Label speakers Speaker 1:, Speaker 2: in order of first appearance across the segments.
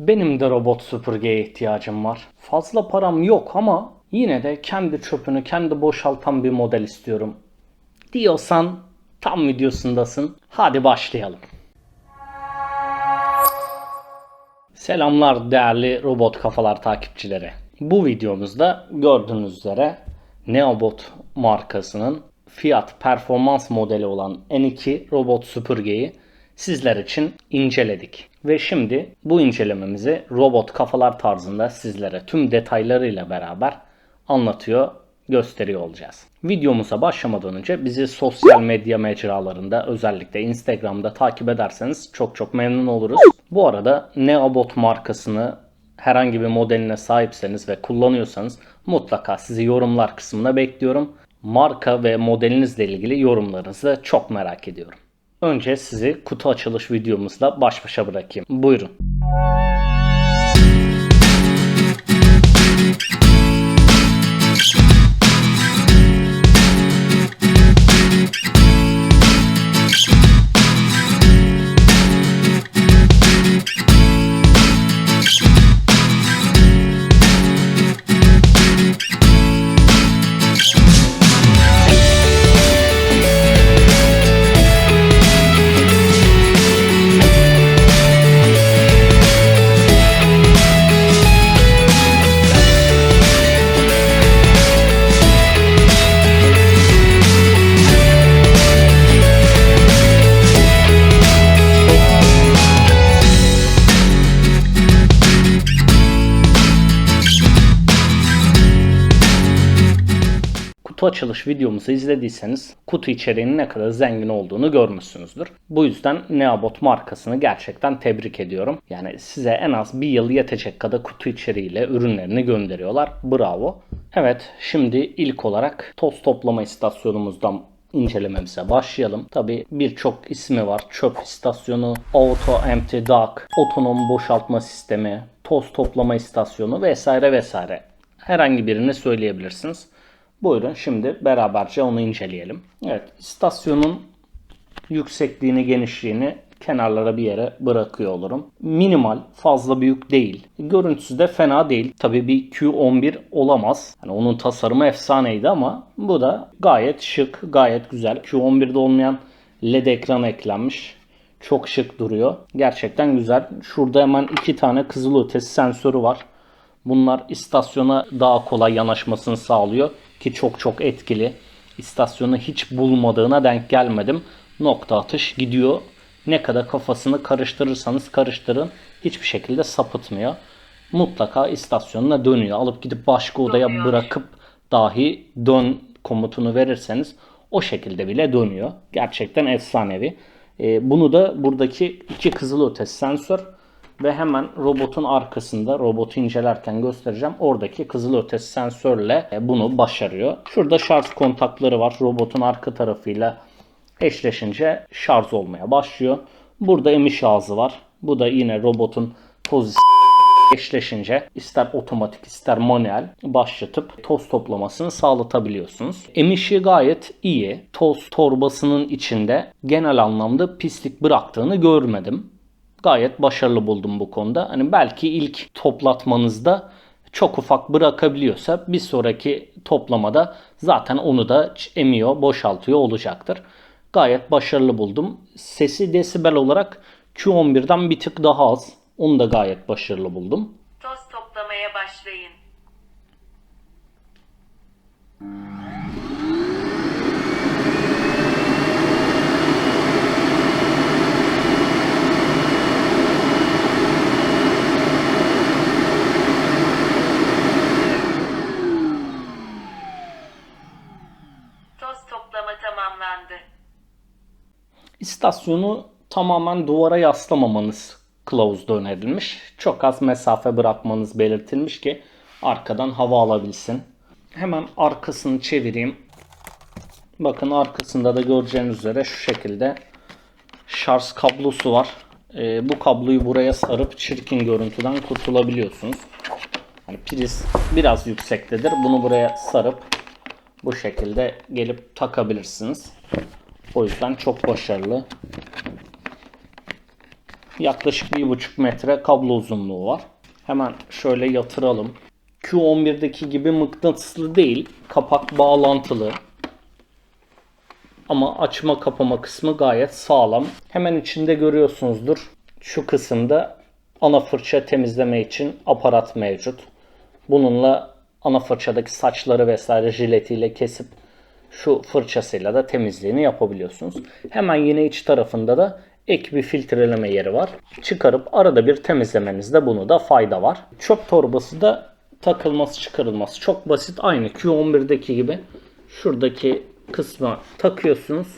Speaker 1: Benim de robot süpürgeye ihtiyacım var. Fazla param yok ama yine de kendi çöpünü kendi boşaltan bir model istiyorum. Diyorsan tam videosundasın. Hadi başlayalım. Selamlar değerli robot kafalar takipçileri. Bu videomuzda gördüğünüz üzere Neobot markasının fiyat performans modeli olan N2 robot süpürgeyi sizler için inceledik. Ve şimdi bu incelememizi robot kafalar tarzında sizlere tüm detaylarıyla beraber anlatıyor, gösteriyor olacağız. Videomuza başlamadan önce bizi sosyal medya mecralarında özellikle Instagram'da takip ederseniz çok çok memnun oluruz. Bu arada Neobot markasını herhangi bir modeline sahipseniz ve kullanıyorsanız mutlaka sizi yorumlar kısmına bekliyorum. Marka ve modelinizle ilgili yorumlarınızı çok merak ediyorum. Önce sizi kutu açılış videomuzla baş başa bırakayım. Buyurun. Kutu açılış videomuzu izlediyseniz kutu içeriğinin ne kadar zengin olduğunu görmüşsünüzdür. Bu yüzden Neobot markasını gerçekten tebrik ediyorum. Yani size en az bir yıl yetecek kadar kutu içeriğiyle ürünlerini gönderiyorlar. Bravo. Evet şimdi ilk olarak toz toplama istasyonumuzdan incelememize başlayalım. Tabi birçok ismi var. Çöp istasyonu, Auto Empty Dock, otonom boşaltma sistemi, toz toplama istasyonu vesaire vesaire. Herhangi birini söyleyebilirsiniz. Buyurun şimdi beraberce onu inceleyelim. Evet istasyonun yüksekliğini genişliğini kenarlara bir yere bırakıyor olurum. Minimal fazla büyük değil. Görüntüsü de fena değil. Tabii bir Q11 olamaz. Yani onun tasarımı efsaneydi ama bu da gayet şık, gayet güzel. Q11'de olmayan LED ekran eklenmiş. Çok şık duruyor. Gerçekten güzel. Şurada hemen iki tane kızılötesi sensörü var. Bunlar istasyona daha kolay yanaşmasını sağlıyor ki çok çok etkili. İstasyonu hiç bulmadığına denk gelmedim. Nokta atış gidiyor. Ne kadar kafasını karıştırırsanız karıştırın hiçbir şekilde sapıtmıyor. Mutlaka istasyonuna dönüyor. Alıp gidip başka odaya bırakıp dahi dön komutunu verirseniz o şekilde bile dönüyor. Gerçekten efsanevi. Ee, bunu da buradaki iki kızılötesi sensör ve hemen robotun arkasında robotu incelerken göstereceğim. Oradaki kızılötesi sensörle e, bunu başarıyor. Şurada şarj kontakları var. Robotun arka tarafıyla eşleşince şarj olmaya başlıyor. Burada emiş ağzı var. Bu da yine robotun pozisyonu eşleşince ister otomatik ister manuel başlatıp toz toplamasını sağlatabiliyorsunuz. Emişi gayet iyi. Toz torbasının içinde genel anlamda pislik bıraktığını görmedim gayet başarılı buldum bu konuda. Hani belki ilk toplatmanızda çok ufak bırakabiliyorsa bir sonraki toplamada zaten onu da emiyor, boşaltıyor olacaktır. Gayet başarılı buldum. Sesi desibel olarak Q11'den bir tık daha az. Onu da gayet başarılı buldum.
Speaker 2: Toz toplamaya başlayın. Toz toplama tamamlandı.
Speaker 1: İstasyonu tamamen duvara yaslamamanız kılavuzda önerilmiş. Çok az mesafe bırakmanız belirtilmiş ki arkadan hava alabilsin. Hemen arkasını çevireyim. Bakın arkasında da göreceğiniz üzere şu şekilde şarj kablosu var. Ee, bu kabloyu buraya sarıp çirkin görüntüden kurtulabiliyorsunuz. Hani priz biraz yüksektedir. Bunu buraya sarıp bu şekilde gelip takabilirsiniz. O yüzden çok başarılı. Yaklaşık 1,5 metre kablo uzunluğu var. Hemen şöyle yatıralım. Q11'deki gibi mıknatıslı değil. Kapak bağlantılı. Ama açma kapama kısmı gayet sağlam. Hemen içinde görüyorsunuzdur. Şu kısımda ana fırça temizleme için aparat mevcut. Bununla ana fırçadaki saçları vesaire jiletiyle kesip şu fırçasıyla da temizliğini yapabiliyorsunuz. Hemen yine iç tarafında da ek bir filtreleme yeri var. Çıkarıp arada bir temizlemenizde bunu da fayda var. Çöp torbası da takılması çıkarılması çok basit. Aynı Q11'deki gibi şuradaki kısma takıyorsunuz.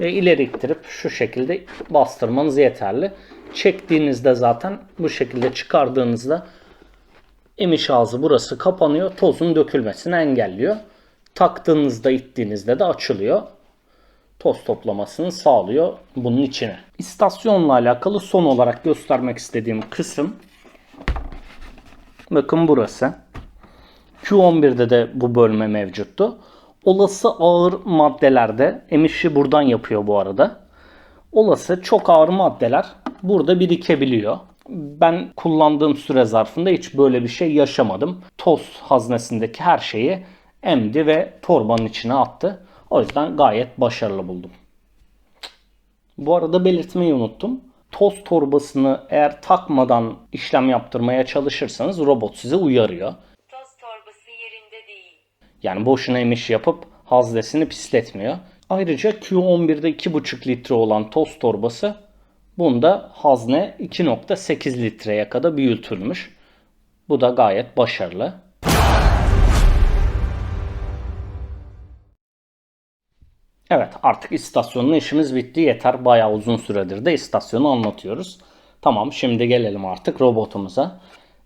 Speaker 1: Ve ileri ittirip şu şekilde bastırmanız yeterli. Çektiğinizde zaten bu şekilde çıkardığınızda emiş ağzı burası kapanıyor. Tozun dökülmesini engelliyor. Taktığınızda ittiğinizde de açılıyor. Toz toplamasını sağlıyor bunun içine. İstasyonla alakalı son olarak göstermek istediğim kısım bakın burası. Q11'de de bu bölme mevcuttu. Olası ağır maddelerde emişi buradan yapıyor bu arada. Olası çok ağır maddeler burada birikebiliyor. Ben kullandığım süre zarfında hiç böyle bir şey yaşamadım. Toz haznesindeki her şeyi emdi ve torbanın içine attı. O yüzden gayet başarılı buldum. Bu arada belirtmeyi unuttum. Toz torbasını eğer takmadan işlem yaptırmaya çalışırsanız robot sizi uyarıyor.
Speaker 2: Toz torbası yerinde değil.
Speaker 1: Yani boşuna emiş yapıp haznesini pisletmiyor. Ayrıca Q11'de 2,5 litre olan toz torbası bunda hazne 2.8 litreye kadar büyütülmüş. Bu da gayet başarılı. Evet artık istasyonla işimiz bitti. Yeter bayağı uzun süredir de istasyonu anlatıyoruz. Tamam şimdi gelelim artık robotumuza.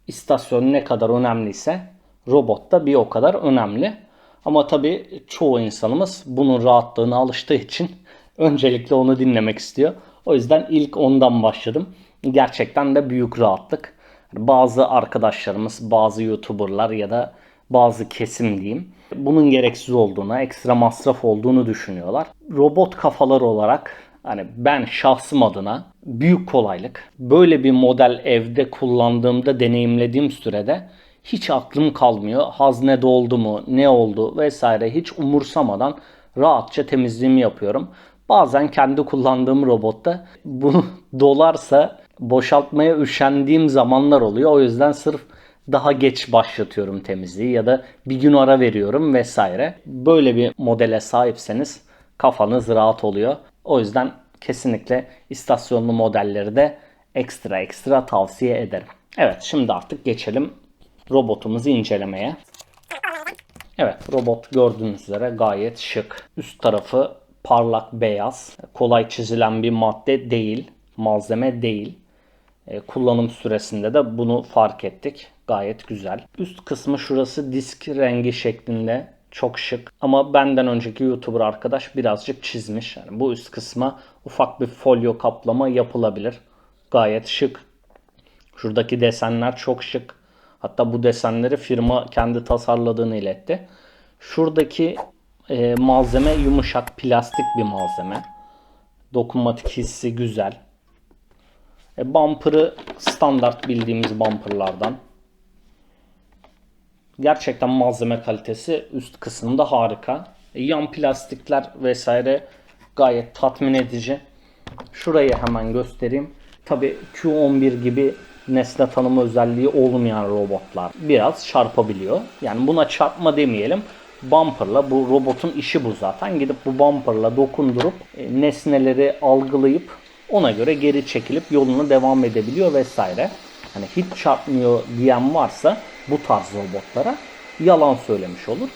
Speaker 1: İstasyon ne kadar önemliyse robot da bir o kadar önemli. Ama tabii çoğu insanımız bunun rahatlığına alıştığı için öncelikle onu dinlemek istiyor. O yüzden ilk ondan başladım. Gerçekten de büyük rahatlık. Bazı arkadaşlarımız, bazı YouTuber'lar ya da bazı kesim diyeyim. Bunun gereksiz olduğunu, ekstra masraf olduğunu düşünüyorlar. Robot kafalar olarak hani ben şahsım adına büyük kolaylık. Böyle bir model evde kullandığımda, deneyimlediğim sürede hiç aklım kalmıyor. Hazne doldu mu, ne oldu vesaire hiç umursamadan rahatça temizliğimi yapıyorum. Bazen kendi kullandığım robotta bunu dolarsa boşaltmaya üşendiğim zamanlar oluyor. O yüzden sırf daha geç başlatıyorum temizliği ya da bir gün ara veriyorum vesaire. Böyle bir modele sahipseniz kafanız rahat oluyor. O yüzden kesinlikle istasyonlu modelleri de ekstra ekstra tavsiye ederim. Evet şimdi artık geçelim robotumuzu incelemeye. Evet robot gördüğünüz üzere gayet şık. Üst tarafı parlak beyaz. Kolay çizilen bir madde değil. Malzeme değil. E, kullanım süresinde de bunu fark ettik. Gayet güzel. Üst kısmı şurası disk rengi şeklinde. Çok şık. Ama benden önceki YouTuber arkadaş birazcık çizmiş. Yani bu üst kısma ufak bir folyo kaplama yapılabilir. Gayet şık. Şuradaki desenler çok şık. Hatta bu desenleri firma kendi tasarladığını iletti. Şuradaki e, malzeme yumuşak plastik bir malzeme. Dokunmatik hissi güzel. E, bumper'ı standart bildiğimiz bumperlardan. Gerçekten malzeme kalitesi üst kısımda harika. E, yan plastikler vesaire gayet tatmin edici. Şurayı hemen göstereyim. Tabi Q11 gibi nesne tanıma özelliği olmayan robotlar biraz çarpabiliyor. Yani buna çarpma demeyelim. Bumper'la bu robotun işi bu zaten. Gidip bu bumper'la dokundurup e, nesneleri algılayıp ona göre geri çekilip yoluna devam edebiliyor vesaire. Hani hiç çarpmıyor diyen varsa bu tarz robotlara yalan söylemiş olur.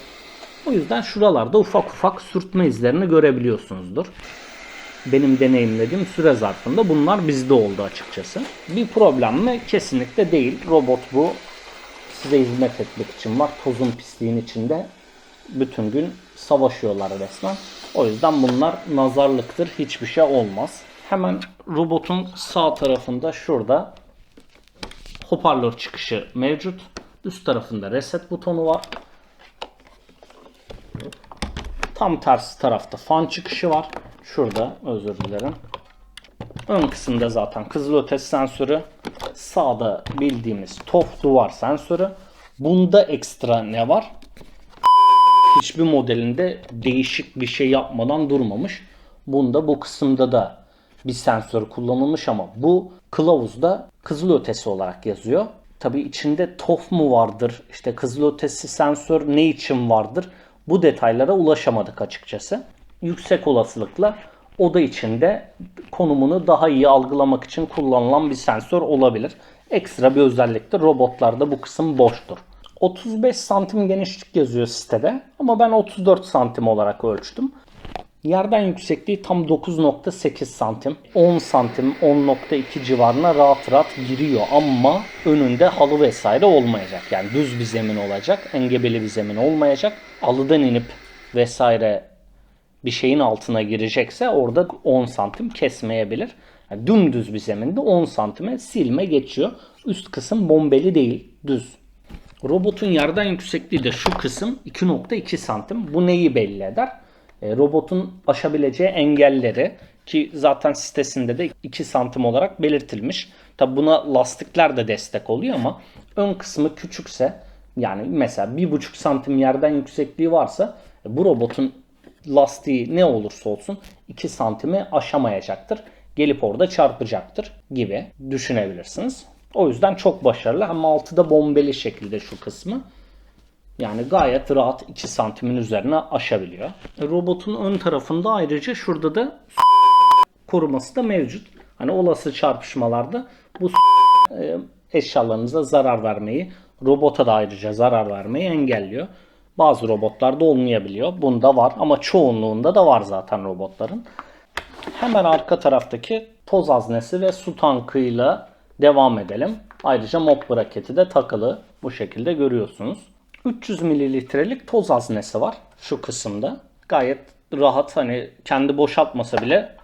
Speaker 1: O yüzden şuralarda ufak ufak sürtme izlerini görebiliyorsunuzdur. Benim deneyimlediğim süre zarfında bunlar bizde oldu açıkçası. Bir problem mi? Kesinlikle değil. Robot bu. Size hizmet etmek için var. Tozun pisliğin içinde bütün gün savaşıyorlar resmen. O yüzden bunlar nazarlıktır. Hiçbir şey olmaz. Hemen robotun sağ tarafında şurada hoparlör çıkışı mevcut. Üst tarafında reset butonu var. Tam tersi tarafta fan çıkışı var. Şurada özür dilerim. Ön kısımda zaten kızılötesi sensörü. Sağda bildiğimiz TOF duvar sensörü. Bunda ekstra ne var? Hiçbir modelinde değişik bir şey yapmadan durmamış. Bunda bu kısımda da bir sensör kullanılmış ama bu kılavuzda kızılötesi olarak yazıyor. Tabi içinde TOF mu vardır, işte kızılötesi sensör ne için vardır bu detaylara ulaşamadık açıkçası. Yüksek olasılıkla oda içinde konumunu daha iyi algılamak için kullanılan bir sensör olabilir. Ekstra bir özellik de robotlarda bu kısım boştur. 35 santim genişlik yazıyor sitede ama ben 34 santim olarak ölçtüm. Yerden yüksekliği tam 9.8 santim. 10 santim 10.2 civarına rahat rahat giriyor ama önünde halı vesaire olmayacak. Yani düz bir zemin olacak. Engebeli bir zemin olmayacak. Halıdan inip vesaire bir şeyin altına girecekse orada 10 santim kesmeyebilir. Yani dümdüz bir zeminde 10 santime silme geçiyor. Üst kısım bombeli değil, düz. Robotun yerden yüksekliği de şu kısım 2.2 santim. Bu neyi belli eder? E, robotun aşabileceği engelleri ki zaten sitesinde de 2 santim olarak belirtilmiş. Tabi buna lastikler de destek oluyor ama ön kısmı küçükse yani mesela 1.5 santim yerden yüksekliği varsa e, bu robotun lastiği ne olursa olsun 2 santimi aşamayacaktır. Gelip orada çarpacaktır gibi düşünebilirsiniz. O yüzden çok başarılı. Hem altıda bombeli şekilde şu kısmı. Yani gayet rahat 2 santimin üzerine aşabiliyor. Robotun ön tarafında ayrıca şurada da koruması da mevcut. Hani olası çarpışmalarda bu e, eşyalarınıza zarar vermeyi, robota da ayrıca zarar vermeyi engelliyor. Bazı robotlarda olmayabiliyor. Bunda var ama çoğunluğunda da var zaten robotların. Hemen arka taraftaki toz haznesi ve su tankıyla devam edelim. Ayrıca mop braketi de takılı. Bu şekilde görüyorsunuz. 300 mililitrelik toz haznesi var şu kısımda. Gayet rahat hani kendi boşaltmasa bile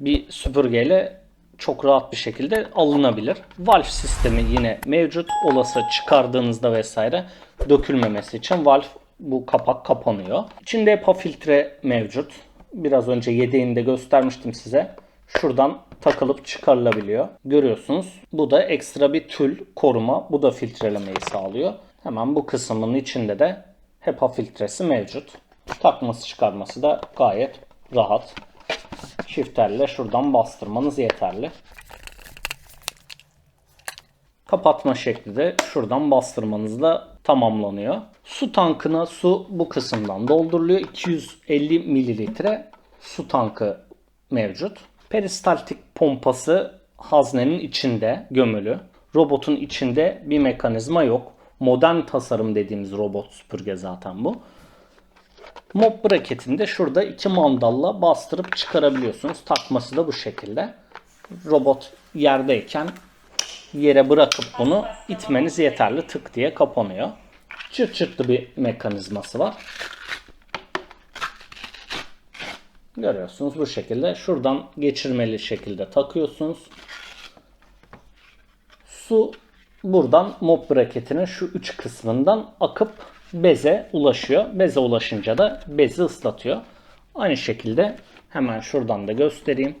Speaker 1: bir süpürgeyle çok rahat bir şekilde alınabilir. Valve sistemi yine mevcut. Olası çıkardığınızda vesaire dökülmemesi için valve bu kapak kapanıyor. İçinde HEPA filtre mevcut. Biraz önce yedeğini de göstermiştim size. Şuradan takılıp çıkarılabiliyor. Görüyorsunuz. Bu da ekstra bir tül koruma. Bu da filtrelemeyi sağlıyor. Hemen bu kısmın içinde de HEPA filtresi mevcut. Takması çıkarması da gayet rahat. Şifterle şuradan bastırmanız yeterli. Kapatma şekli de şuradan bastırmanızla tamamlanıyor. Su tankına su bu kısımdan dolduruluyor. 250 mililitre su tankı mevcut. Peristaltik pompası haznenin içinde gömülü. Robotun içinde bir mekanizma yok. Modern tasarım dediğimiz robot süpürge zaten bu. Mop braketinde şurada iki mandalla bastırıp çıkarabiliyorsunuz. Takması da bu şekilde. Robot yerdeyken yere bırakıp bunu itmeniz yeterli. Tık diye kapanıyor. Çırt çırtlı bir mekanizması var. Görüyorsunuz bu şekilde. Şuradan geçirmeli şekilde takıyorsunuz. Su buradan mop braketinin şu üç kısmından akıp beze ulaşıyor. Beze ulaşınca da bezi ıslatıyor. Aynı şekilde hemen şuradan da göstereyim.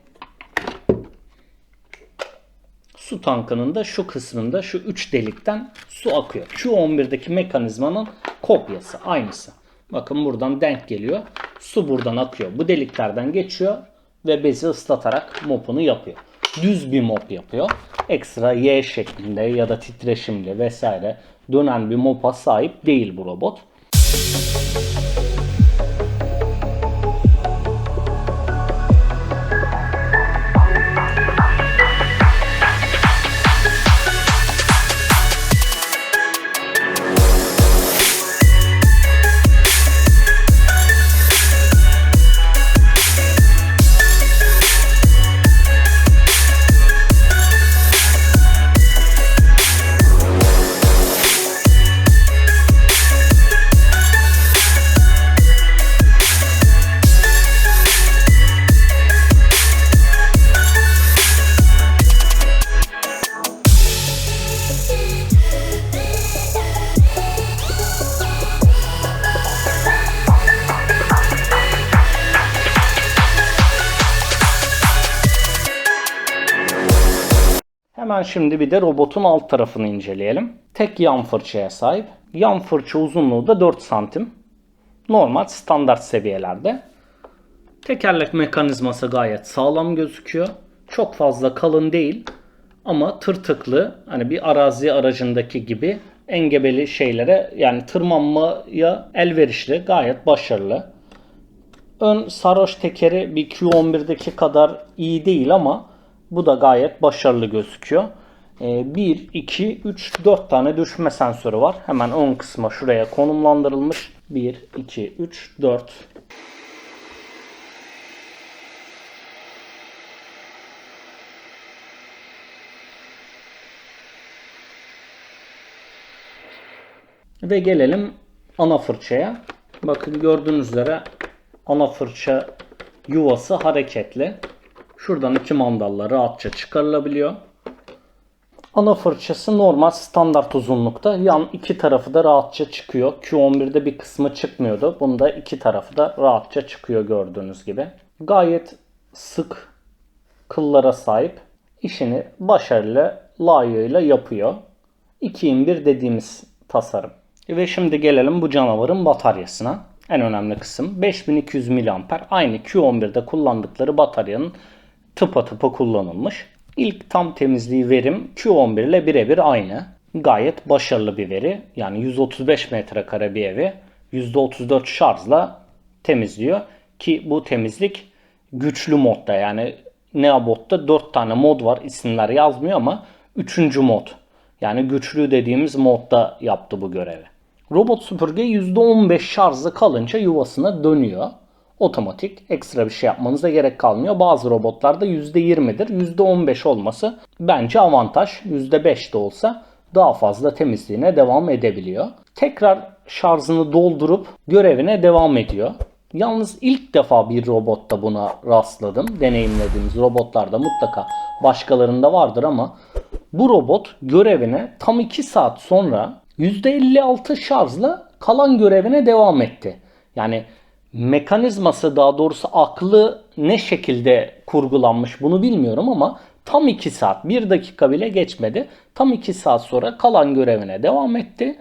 Speaker 1: Su tankının da şu kısmında şu üç delikten su akıyor. Q11'deki mekanizmanın kopyası aynısı. Bakın buradan denk geliyor. Su buradan akıyor. Bu deliklerden geçiyor ve bezi ıslatarak mopunu yapıyor. Düz bir mop yapıyor. Ekstra Y şeklinde ya da titreşimli vesaire dönen bir mopa sahip değil bu robot. Hemen şimdi bir de robotun alt tarafını inceleyelim. Tek yan fırçaya sahip. Yan fırça uzunluğu da 4 santim. Normal standart seviyelerde. Tekerlek mekanizması gayet sağlam gözüküyor. Çok fazla kalın değil ama tırtıklı hani bir arazi aracındaki gibi engebeli şeylere yani tırmanmaya elverişli gayet başarılı. Ön sarhoş tekeri bir Q11'deki kadar iyi değil ama bu da gayet başarılı gözüküyor. 1, 2, 3, 4 tane düşme sensörü var. Hemen ön kısma şuraya konumlandırılmış. 1, 2, 3, 4. Ve gelelim ana fırçaya. Bakın gördüğünüz üzere ana fırça yuvası hareketli. Şuradan iki mandalla rahatça çıkarılabiliyor. Ana fırçası normal standart uzunlukta. Yan iki tarafı da rahatça çıkıyor. Q11'de bir kısmı çıkmıyordu. Bunda iki tarafı da rahatça çıkıyor gördüğünüz gibi. Gayet sık kıllara sahip. İşini başarılı layığıyla yapıyor. 2 in 1 dediğimiz tasarım. Ve şimdi gelelim bu canavarın bataryasına. En önemli kısım 5200 mAh. Aynı Q11'de kullandıkları bataryanın tıpatıpa kullanılmış. İlk tam temizliği verim Q11 ile birebir aynı. Gayet başarılı bir veri. Yani 135 metrekare bir evi %34 şarjla temizliyor. Ki bu temizlik güçlü modda yani Neobot'ta 4 tane mod var isimler yazmıyor ama 3. mod. Yani güçlü dediğimiz modda yaptı bu görevi. Robot süpürge %15 şarjı kalınca yuvasına dönüyor. Otomatik ekstra bir şey yapmanıza gerek kalmıyor. Bazı robotlarda %20'dir. %15 olması bence avantaj. %5 de olsa daha fazla temizliğine devam edebiliyor. Tekrar şarjını doldurup görevine devam ediyor. Yalnız ilk defa bir robotta buna rastladım. Deneyimlediğimiz robotlarda mutlaka başkalarında vardır ama bu robot görevine tam 2 saat sonra %56 şarjla kalan görevine devam etti. Yani mekanizması daha doğrusu aklı ne şekilde kurgulanmış bunu bilmiyorum ama tam 2 saat 1 dakika bile geçmedi. Tam 2 saat sonra kalan görevine devam etti.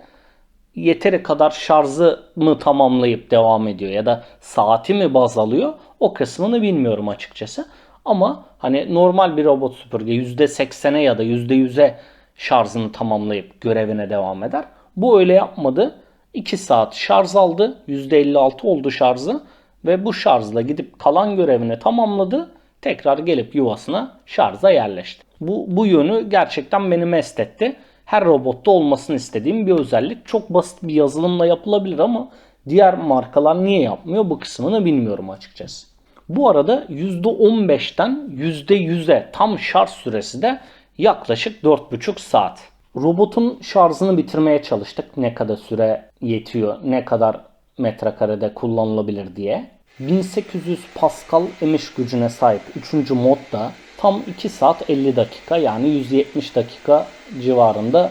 Speaker 1: Yeteri kadar şarjı mı tamamlayıp devam ediyor ya da saati mi baz alıyor o kısmını bilmiyorum açıkçası. Ama hani normal bir robot süpürge %80'e ya da %100'e şarjını tamamlayıp görevine devam eder. Bu öyle yapmadı. 2 saat şarj aldı. %56 oldu şarjı. Ve bu şarjla gidip kalan görevini tamamladı. Tekrar gelip yuvasına şarja yerleşti. Bu, bu yönü gerçekten beni mest etti. Her robotta olmasını istediğim bir özellik. Çok basit bir yazılımla yapılabilir ama diğer markalar niye yapmıyor bu kısmını bilmiyorum açıkçası. Bu arada %15'ten %100'e tam şarj süresi de yaklaşık 4,5 saat. Robotun şarjını bitirmeye çalıştık. Ne kadar süre yetiyor, ne kadar metrekarede kullanılabilir diye. 1800 Pascal emiş gücüne sahip 3. modda tam 2 saat 50 dakika yani 170 dakika civarında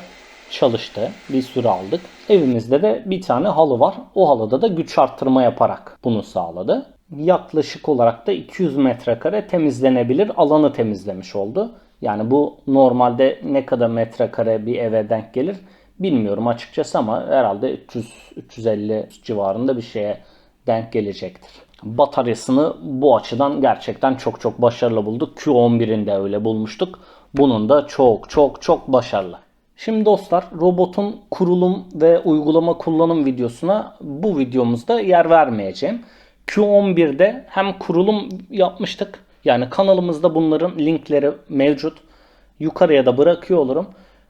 Speaker 1: çalıştı. Bir süre aldık. Evimizde de bir tane halı var. O halıda da güç arttırma yaparak bunu sağladı. Yaklaşık olarak da 200 metrekare temizlenebilir alanı temizlemiş oldu. Yani bu normalde ne kadar metrekare bir eve denk gelir bilmiyorum açıkçası ama herhalde 300-350 civarında bir şeye denk gelecektir. Bataryasını bu açıdan gerçekten çok çok başarılı bulduk. Q11'in de öyle bulmuştuk. Bunun da çok çok çok başarılı. Şimdi dostlar robotun kurulum ve uygulama kullanım videosuna bu videomuzda yer vermeyeceğim. Q11'de hem kurulum yapmıştık. Yani kanalımızda bunların linkleri mevcut. Yukarıya da bırakıyor olurum.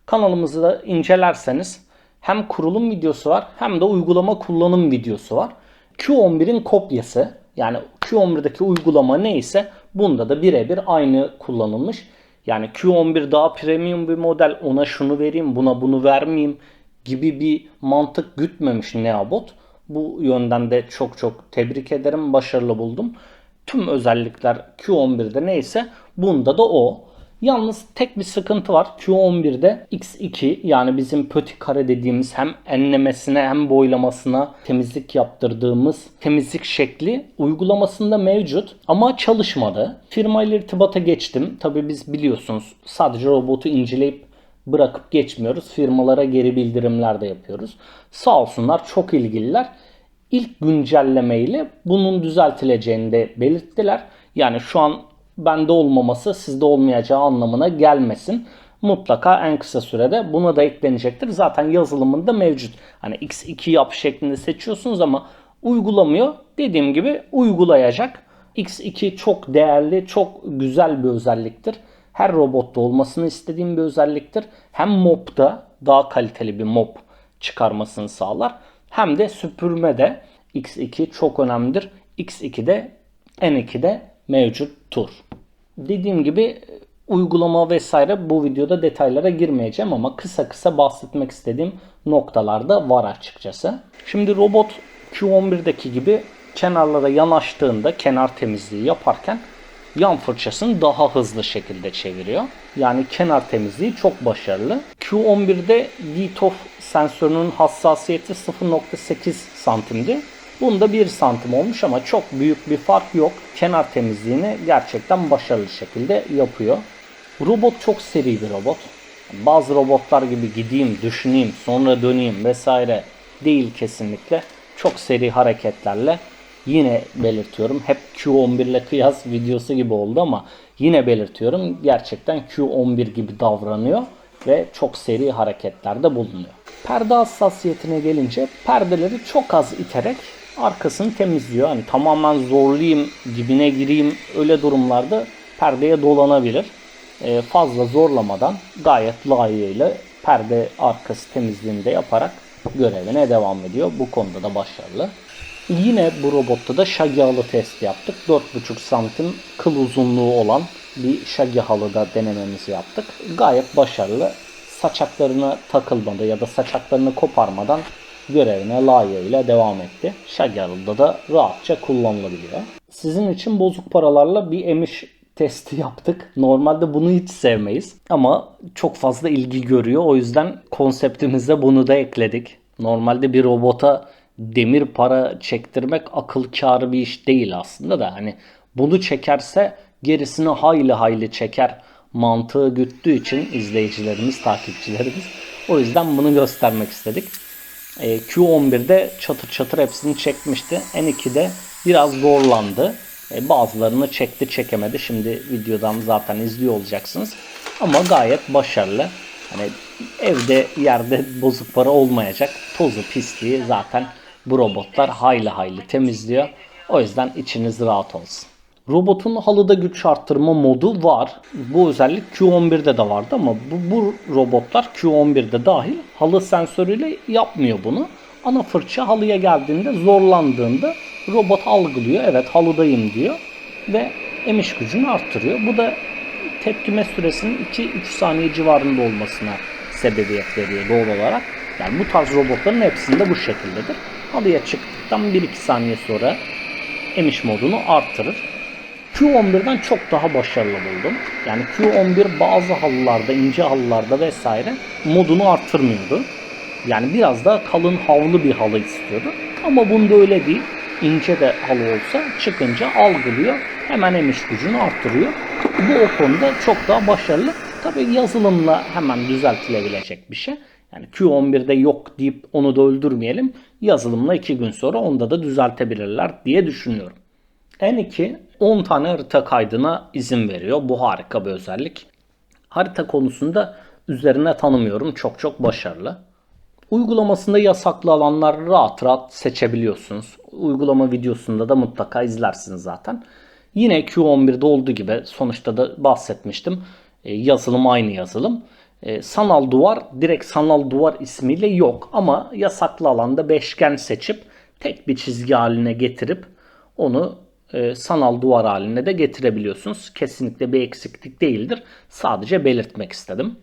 Speaker 1: Kanalımızı da incelerseniz hem kurulum videosu var hem de uygulama kullanım videosu var. Q11'in kopyası yani Q11'deki uygulama neyse bunda da birebir aynı kullanılmış. Yani Q11 daha premium bir model ona şunu vereyim buna bunu vermeyeyim gibi bir mantık gütmemiş Neobot. Bu yönden de çok çok tebrik ederim. Başarılı buldum. Tüm özellikler Q11'de neyse bunda da o. Yalnız tek bir sıkıntı var. Q11'de X2 yani bizim pötik kare dediğimiz hem enlemesine hem boylamasına temizlik yaptırdığımız temizlik şekli uygulamasında mevcut ama çalışmadı. Firma ile irtibata geçtim. Tabi biz biliyorsunuz sadece robotu inceleyip bırakıp geçmiyoruz. Firmalara geri bildirimler de yapıyoruz. Sağ olsunlar çok ilgililer. İlk güncellemeyle bunun düzeltileceğini de belirttiler. Yani şu an bende olmaması sizde olmayacağı anlamına gelmesin. Mutlaka en kısa sürede buna da eklenecektir. Zaten yazılımında mevcut. Hani X2 yap şeklinde seçiyorsunuz ama uygulamıyor. Dediğim gibi uygulayacak. X2 çok değerli, çok güzel bir özelliktir. Her robotta olmasını istediğim bir özelliktir. Hem mobda daha kaliteli bir mob çıkarmasını sağlar. Hem de süpürmede X2 çok önemlidir. X2'de N2'de mevcuttur. Dediğim gibi uygulama vesaire bu videoda detaylara girmeyeceğim ama kısa kısa bahsetmek istediğim noktalarda var açıkçası. Şimdi robot Q11'deki gibi kenarlara yanaştığında kenar temizliği yaparken yan fırçasını daha hızlı şekilde çeviriyor. Yani kenar temizliği çok başarılı. Q11'de DTOF sensörünün hassasiyeti 0.8 santimdi. Bunda 1 santim olmuş ama çok büyük bir fark yok. Kenar temizliğini gerçekten başarılı şekilde yapıyor. Robot çok seri bir robot. Bazı robotlar gibi gideyim, düşüneyim, sonra döneyim vesaire değil kesinlikle. Çok seri hareketlerle yine belirtiyorum. Hep Q11 ile kıyas videosu gibi oldu ama yine belirtiyorum. Gerçekten Q11 gibi davranıyor ve çok seri hareketlerde bulunuyor. Perde hassasiyetine gelince perdeleri çok az iterek arkasını temizliyor. Hani tamamen zorlayayım, dibine gireyim öyle durumlarda perdeye dolanabilir. Ee, fazla zorlamadan gayet layığıyla perde arkası temizliğini de yaparak görevine devam ediyor. Bu konuda da başarılı. Yine bu robotta da şagi halı testi yaptık. 4,5 santim kıl uzunluğu olan bir şagi halıda denememizi yaptık. Gayet başarılı. Saçaklarına takılmadı ya da saçaklarını koparmadan görevine layığıyla devam etti. Halıda da rahatça kullanılabiliyor. Sizin için bozuk paralarla bir emiş testi yaptık. Normalde bunu hiç sevmeyiz ama çok fazla ilgi görüyor. O yüzden konseptimize bunu da ekledik. Normalde bir robota demir para çektirmek akıl kârı bir iş değil aslında da hani bunu çekerse gerisini hayli hayli çeker mantığı güttüğü için izleyicilerimiz, takipçilerimiz. O yüzden bunu göstermek istedik. E, Q11'de çatır çatır hepsini çekmişti. N2'de biraz zorlandı. E, bazılarını çekti çekemedi. Şimdi videodan zaten izliyor olacaksınız. Ama gayet başarılı. Hani evde yerde bozuk para olmayacak. Tozu pisliği zaten bu robotlar hayli hayli temizliyor. O yüzden içiniz rahat olsun. Robotun halıda güç arttırma modu var. Bu özellik Q11'de de vardı ama bu, bu robotlar Q11'de dahil halı sensörüyle yapmıyor bunu. Ana fırça halıya geldiğinde zorlandığında robot algılıyor. Evet halıdayım diyor ve emiş gücünü arttırıyor. Bu da tepkime süresinin 2-3 saniye civarında olmasına sebebiyet veriyor doğal olarak. Yani bu tarz robotların hepsinde bu şekildedir. Halıya çıktıktan 1-2 saniye sonra emiş modunu arttırır. Q11'den çok daha başarılı buldum. Yani Q11 bazı halılarda, ince halılarda vesaire modunu arttırmıyordu. Yani biraz daha kalın havlu bir halı istiyordu. Ama bunda öyle değil. İnce de halı olsa çıkınca algılıyor. Hemen emiş gücünü arttırıyor. Bu o konuda çok daha başarılı. Tabi yazılımla hemen düzeltilebilecek bir şey. Yani Q11'de yok deyip onu da öldürmeyelim. Yazılımla 2 gün sonra onda da düzeltebilirler diye düşünüyorum. N2 10 tane harita kaydına izin veriyor. Bu harika bir özellik. Harita konusunda üzerine tanımıyorum. Çok çok başarılı. Uygulamasında yasaklı alanlar rahat rahat seçebiliyorsunuz. Uygulama videosunda da mutlaka izlersiniz zaten. Yine Q11'de olduğu gibi sonuçta da bahsetmiştim. E, yazılım aynı yazılım. E, sanal duvar direkt sanal duvar ismiyle yok ama yasaklı alanda beşgen seçip tek bir çizgi haline getirip onu sanal duvar haline de getirebiliyorsunuz. Kesinlikle bir eksiklik değildir. Sadece belirtmek istedim.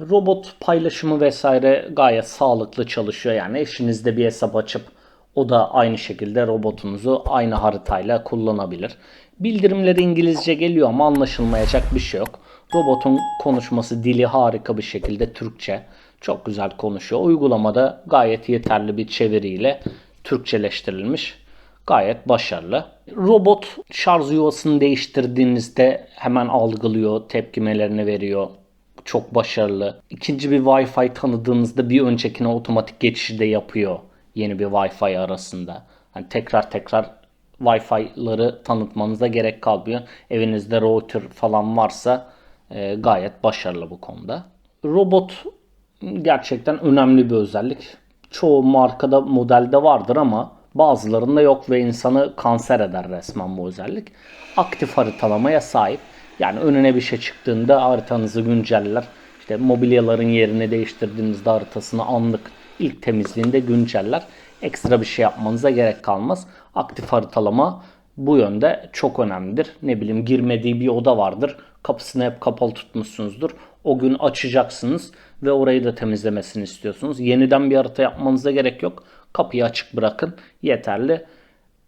Speaker 1: Robot paylaşımı vesaire gayet sağlıklı çalışıyor. Yani eşinizde bir hesap açıp o da aynı şekilde robotunuzu aynı haritayla kullanabilir. Bildirimleri İngilizce geliyor ama anlaşılmayacak bir şey yok. Robotun konuşması dili harika bir şekilde Türkçe. Çok güzel konuşuyor. Uygulamada gayet yeterli bir çeviriyle Türkçeleştirilmiş. Gayet başarılı. Robot şarj yuvasını değiştirdiğinizde hemen algılıyor, tepkimelerini veriyor. Çok başarılı. İkinci bir Wi-Fi tanıdığınızda bir öncekine otomatik geçişi de yapıyor. Yeni bir Wi-Fi arasında. Hani tekrar tekrar Wi-Fi'ları tanıtmanıza gerek kalmıyor. Evinizde router falan varsa e, gayet başarılı bu konuda. Robot gerçekten önemli bir özellik. Çoğu markada modelde vardır ama bazılarında yok ve insanı kanser eder resmen bu özellik. Aktif haritalamaya sahip. Yani önüne bir şey çıktığında haritanızı günceller. İşte mobilyaların yerini değiştirdiğinizde haritasını anlık ilk temizliğinde günceller. Ekstra bir şey yapmanıza gerek kalmaz. Aktif haritalama bu yönde çok önemlidir. Ne bileyim girmediği bir oda vardır. Kapısını hep kapalı tutmuşsunuzdur. O gün açacaksınız ve orayı da temizlemesini istiyorsunuz. Yeniden bir harita yapmanıza gerek yok. Kapıyı açık bırakın. Yeterli.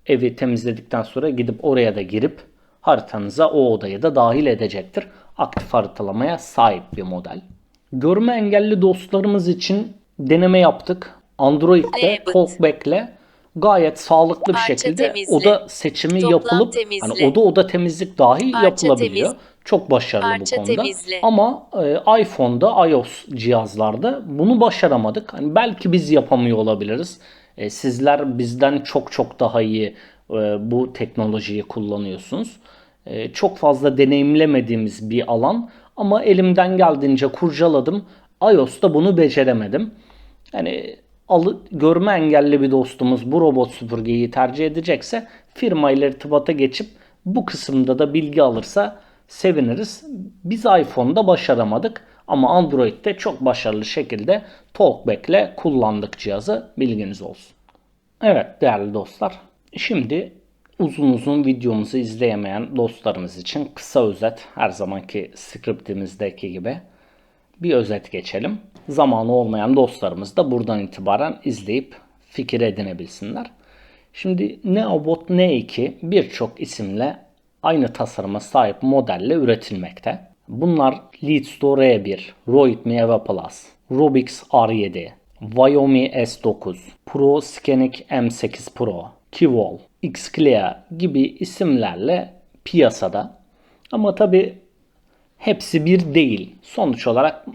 Speaker 1: Evi temizledikten sonra gidip oraya da girip haritanıza o odayı da dahil edecektir. Aktif haritalamaya sahip bir model. Görme engelli dostlarımız için deneme yaptık. Android'de
Speaker 3: Evet.
Speaker 1: Talkback'le gayet sağlıklı bir
Speaker 3: Parça
Speaker 1: şekilde
Speaker 3: temizle.
Speaker 1: oda seçimi yapılıp
Speaker 3: temizle.
Speaker 1: hani oda oda temizlik dahi
Speaker 3: Parça
Speaker 1: yapılabiliyor.
Speaker 3: temiz.
Speaker 1: Çok başarılı
Speaker 3: Parça
Speaker 1: bu konuda.
Speaker 3: temizle.
Speaker 1: Ama e, iPhone'da iOS cihazlarda bunu başaramadık. Hani belki biz yapamıyor olabiliriz. E, sizler bizden çok çok daha iyi e, bu teknolojiyi kullanıyorsunuz. E, çok fazla deneyimlemediğimiz bir alan ama elimden geldiğince kurcaladım. iOS'ta bunu beceremedim. Yani alı, görme engelli bir dostumuz bu robot süpürgeyi tercih edecekse firma ile irtibata geçip bu kısımda da bilgi alırsa seviniriz. Biz iPhone'da başaramadık ama Android'de çok başarılı şekilde Talkback ile kullandık cihazı. Bilginiz olsun. Evet değerli dostlar. Şimdi uzun uzun videomuzu izleyemeyen dostlarımız için kısa özet her zamanki skriptimizdeki gibi bir özet geçelim. Zamanı olmayan dostlarımız da buradan itibaren izleyip fikir edinebilsinler. Şimdi Neobot N2 birçok isimle aynı tasarıma sahip modelle üretilmekte. Bunlar Leadstore R1, Roid Eva Plus, Robix R7, Xiaomi S9, Pro Scenic M8 Pro, Kivol, Xclear gibi isimlerle piyasada. Ama tabi hepsi bir değil. Sonuç olarak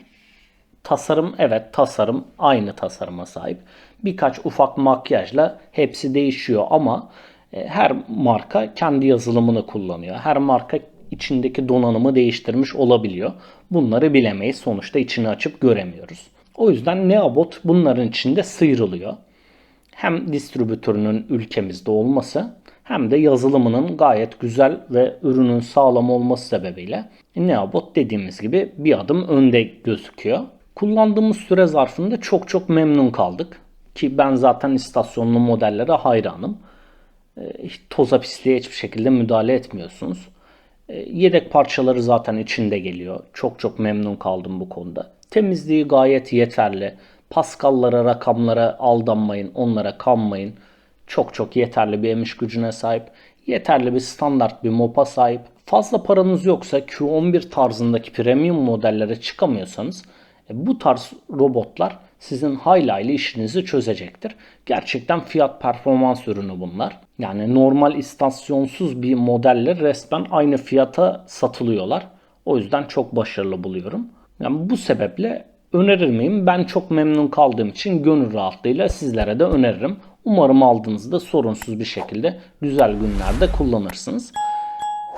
Speaker 1: tasarım evet tasarım aynı tasarıma sahip. Birkaç ufak makyajla hepsi değişiyor ama her marka kendi yazılımını kullanıyor. Her marka içindeki donanımı değiştirmiş olabiliyor. Bunları bilemeyiz. Sonuçta içini açıp göremiyoruz. O yüzden Neobot bunların içinde sıyrılıyor. Hem distribütörünün ülkemizde olması hem de yazılımının gayet güzel ve ürünün sağlam olması sebebiyle Neobot dediğimiz gibi bir adım önde gözüküyor. Kullandığımız süre zarfında çok çok memnun kaldık. Ki ben zaten istasyonlu modellere hayranım. E, hiç toza pisliğe hiçbir şekilde müdahale etmiyorsunuz. E, Yedek parçaları zaten içinde geliyor. Çok çok memnun kaldım bu konuda. Temizliği gayet yeterli. Paskallara, rakamlara aldanmayın, onlara kanmayın. Çok çok yeterli bir emiş gücüne sahip. Yeterli bir standart bir mopa sahip. Fazla paranız yoksa Q11 tarzındaki premium modellere çıkamıyorsanız e, bu tarz robotlar sizin hayli hayli işinizi çözecektir. Gerçekten fiyat performans ürünü bunlar. Yani normal istasyonsuz bir modelle resmen aynı fiyata satılıyorlar. O yüzden çok başarılı buluyorum. Yani bu sebeple önerir miyim? Ben çok memnun kaldığım için gönül rahatlığıyla sizlere de öneririm. Umarım aldığınızda sorunsuz bir şekilde güzel günlerde kullanırsınız.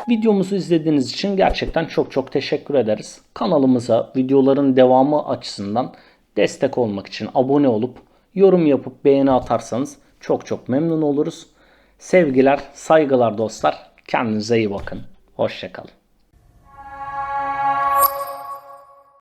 Speaker 1: Videomuzu izlediğiniz için gerçekten çok çok teşekkür ederiz. Kanalımıza videoların devamı açısından destek olmak için abone olup yorum yapıp beğeni atarsanız çok çok memnun oluruz. Sevgiler, saygılar dostlar. Kendinize iyi bakın. Hoşçakalın.